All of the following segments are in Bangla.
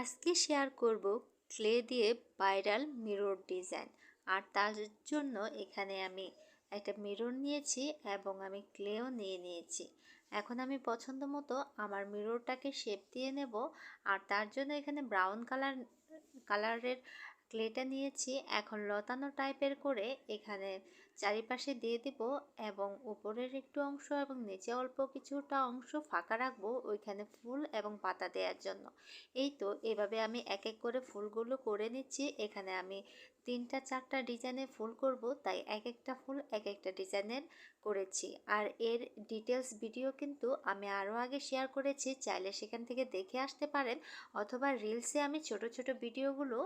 আজকে শেয়ার করব ক্লে দিয়ে ভাইরাল মিরর ডিজাইন। আর তার জন্য এখানে আমি একটা মিরর নিয়েছি এবং আমি ক্লেও নিয়ে নিয়েছি। এখন আমি পছন্দ মতো আমার মিররটাকে শেপ দিয়ে নেব। আর তার জন্য এখানে ব্রাউন কালার, কালারের ক্লেটা নিয়েছি, এখন লতানো টাইপের করে এখানে চারিপাশে দিয়ে দিব এবং উপরের একটু অংশ এবং নিচে অল্প কিছুটা অংশ ফাঁকা রাখব ওইখানে ফুল এবং পাতা দেওয়ার জন্য। এই তো, এভাবে আমি এক এক করে ফুলগুলো করে নিচ্ছি। এখানে আমি তিনটা, চারটা ডিজাইনে ফুল করব, তাই এক একটা ফুল এক একটা ডিজাইনের করেছি। আর এর ডিটেলস ভিডিও কিন্তু আমি আরও আগে শেয়ার করেছি, চাইলে সেখান থেকে দেখে আসতে পারেন, অথবা রিলসে আমি ছোট ছোট ভিডিওগুলো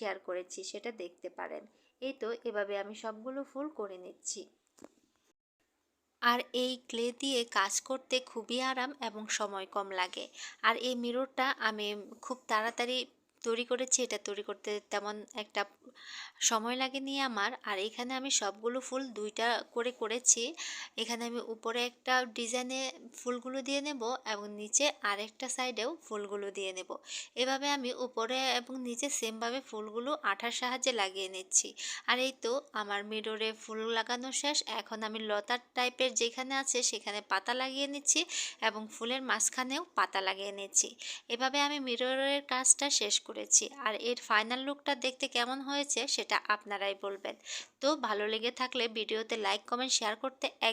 শেয়ার করেছি, সেটা দেখতে পারেন। এই তো, এভাবে আমি সবগুলো ফুল করে নিচ্ছি। আর এই ক্লে দিয়ে কাজ করতে খুবই আরাম এবং সময় কম লাগে। আর এই মিররটা আমি খুব তাড়াতাড়ি তৈরি করেছি, এটা তৈরি করতে তেমন একটা সময় লাগেনি আমার। আর এখানে আমি সবগুলো ফুল দুইটা করে করেছি। এখানে আমি উপরে একটা ডিজাইনে ফুলগুলো দিয়ে নেব এবং নিচে আরেকটা সাইডেও ফুলগুলো দিয়ে নেব। এভাবে আমি উপরে এবং নিচে সেমভাবে ফুলগুলো আঠার সাহায্যে লাগিয়ে নিচ্ছি। আর এই তো আমার মিররে ফুল লাগানো শেষ। এখন আমি লতার টাইপের যেখানে আছে সেখানে পাতা লাগিয়ে নিচ্ছি এবং ফুলের মাঝখানেও পাতা লাগিয়ে নিচ্ছি। এভাবে আমি মিররের কাজটা শেষ করেছি। আর এর ফাইনাল লুকটা দেখতে কেমন হয়েছে সেটা আপনারাই বলবেন। তো ভালো লেগে থাকলে ভিডিওতে লাইক কমেন্ট শেয়ার করতে এক